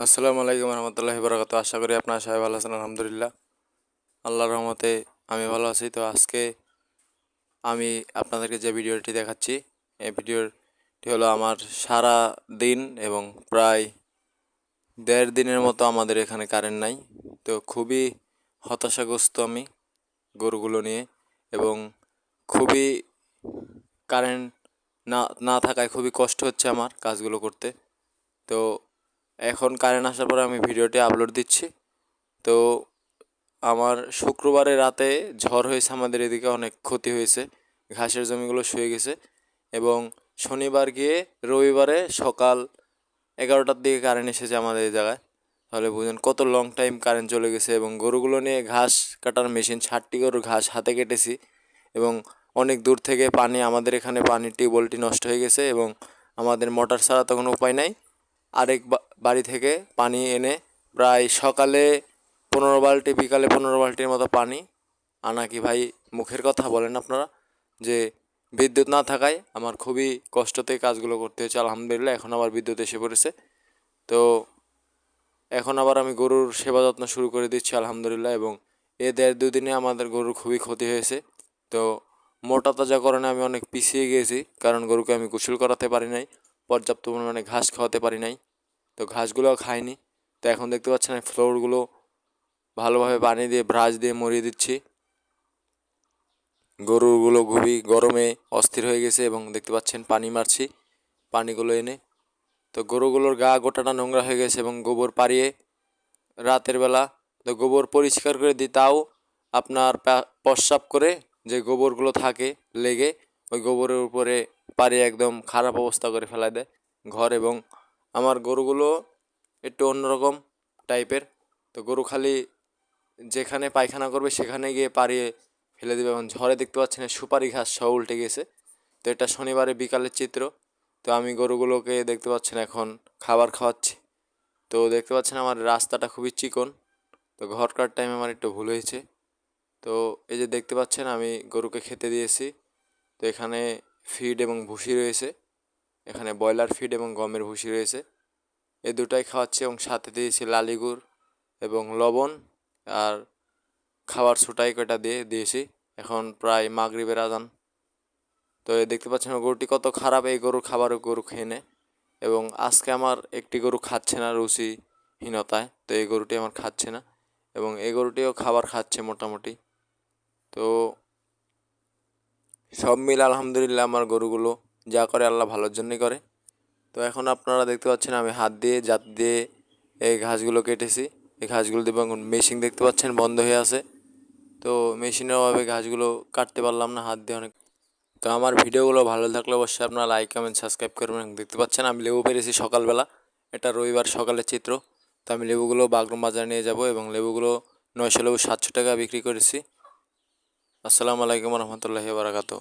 আসসালামু আলাইকুম রহমতুল্লাহি বরকাত আশা করি আপনার সবাই ভালো আছেন, আলহামদুলিল্লাহ। আল্লাহর রহমতে আমি ভালো আছি। তো আজকে আমি আপনাদেরকে যে ভিডিওটি দেখাচ্ছি, এই ভিডিওটি হলো আমার সারা দিন এবং প্রায় দেড় দিনের মতো আমাদের এখানে কারেন্ট নাই। তো খুবই হতাশাগ্রস্ত আমি গরুগুলো নিয়ে এবং খুবই কারেন্ট না না থাকায় খুবই কষ্ট হচ্ছে আমার কাজগুলো করতে। তো এখন কারেন্ট আসার পরে আমি ভিডিওটি আপলোড দিচ্ছি। তো আমার শুক্রবারে রাতে ঝড় হয়েছে আমাদের এদিকে, অনেক ক্ষতি হয়েছে। ঘাসের জমিগুলো শুয়ে গেছে এবং শনিবার গিয়ে রবিবারে সকাল এগারোটার দিকে কারেন্ট এসেছে আমাদের এই জায়গায়। তাহলে বুঝুন কত লং টাইম কারেন্ট চলে গেছে এবং গরুগুলো নিয়ে ঘাস কাটার মেশিন ষাটটি গরুর ঘাস হাতে কেটেছি এবং অনেক দূর থেকে পানি, আমাদের এখানে পানির টিউবওয়েলটি নষ্ট হয়ে গেছে এবং আমাদের মোটর ছাড়া তো কোনো উপায় নাই। আরেক বাড়ি থেকে পানি এনে প্রায় সকালে পনেরো বালতি, বিকালে পনেরো বালতির মতো পানি আনা কি ভাই মুখের কথা বলেন আপনারা? যে বিদ্যুৎ না থাকায় আমার খুবই কষ্টতে কাজগুলো করতে হচ্ছে আলহামদুলিল্লাহ, এখন আবার বিদ্যুৎ এসে পড়েছে। তো এখন আবার আমি গরুর সেবা যত্ন শুরু করে দিচ্ছি, আলহামদুলিল্লাহ, এবং এ দেড় দুদিনে আমাদের গরুর খুবই ক্ষতি হয়েছে। তো মোটা তাজা কারণে আমি অনেক পিছিয়ে গিয়েছি, কারণ গরুকে আমি গোসল করাতে পারি নাই, পর্যাপ্ত পরিমাণে ঘাস খাওয়াতে পারি নাই। তো ঘাসগুলোও খাইনি। তো এখন দেখতে পাচ্ছেন আমি ফ্লোরগুলো ভালোভাবে পানি দিয়ে ব্রাশ দিয়ে মরিয়ে দিচ্ছি। গরুগুলো খুবই গরমে অস্থির হয়ে গেছে এবং দেখতে পাচ্ছেন পানি মারছি, পানিগুলো এনে। তো গরুগুলোর গা গোটাটা নোংরা হয়ে গেছে এবং গোবর পাড়িয়ে রাতের বেলা তো গোবর পরিষ্কার করে দিই, তাও আপনার প্রস্রাব করে যে গোবরগুলো থাকে লেগে, ওই গোবরের উপরে পাড়িয়ে একদম খারাপ অবস্থা করে ফেলায় দেয়। ঘর এবং আমার গরুগুলো একটু অন্যরকম টাইপের। তো গরু খালি যেখানে পায়খানা করবে সেখানে গিয়ে পাড়িয়ে ফেলে দেবে। এবং ঝড়ে দেখতে পাচ্ছেন সুপারি ঘাস সহ উল্টে গেছে। তো এটা শনিবারে বিকালের চিত্র। তো আমি গরুগুলোকে দেখতে পাচ্ছেন এখন খাবার খাওয়াচ্ছি। তো দেখতে পাচ্ছেন আমার রাস্তাটা খুবই চিকন। তো ঘর কাটার টাইমে আমার একটু ভুল হয়েছে। তো এই যে দেখতে পাচ্ছেন আমি গরুকে খেতে দিয়েছি। তো এখানে ফিড এবং ভুসি রয়েছে। এখানে ব্রয়লার ফিড এবং গমের ভুসি রয়েছে। এই দুটাই খাওয়াচ্ছি এবং সাথে দিয়েছি লালিগুড় এবং লবণ আর খাবার ছোটাই কটা দিয়ে দিয়েছি। এখন প্রায় মাগরিবের আজান। তো দেখতে পাচ্ছেন গরুটি কত খারাপ, এই গরুর খাবারও গরু খেয়ে নেয় এবং আজকে আমার একটি গরু খাচ্ছে না রুচিহীনতায়, তো এই গরুটি আমার খাচ্ছে না এবং এই গরুটিও খাবার খাচ্ছে মোটামুটি। তো সব মিল আলহামদুলিল্লাহ আমার গরুগুলো যা করে আল্লাহ ভালোর জন্যই করে। তো এখন আপনারা দেখতে পাচ্ছেন আমি হাত দিয়ে, জাত দিয়ে এই ঘাসগুলো কেটেছি। এই ঘাসগুলো দিয়ে মেশিন দেখতে পাচ্ছেন, বন্ধ হয়ে আছে। তো মেশিনের অভাবে ঘাসগুলো কাটতে পারলাম না হাত দিয়ে অনেক। তো আমার ভিডিওগুলো ভালো থাকলে অবশ্যই আপনারা লাইক কমেন্ট সাবস্ক্রাইব করবেন। দেখতে পাচ্ছেন আমি লেবু পেরেছি সকালবেলা। এটা রবিবার সকালের চিত্র। তো আমি লেবুগুলো বাগরুম বাজারে নিয়ে যাব এবং লেবুগুলো নয়শো লেবু সাতশো টাকা বিক্রি করেছি। আসসালামু আলাইকুম রহমতুল্লাহি বারাকাতু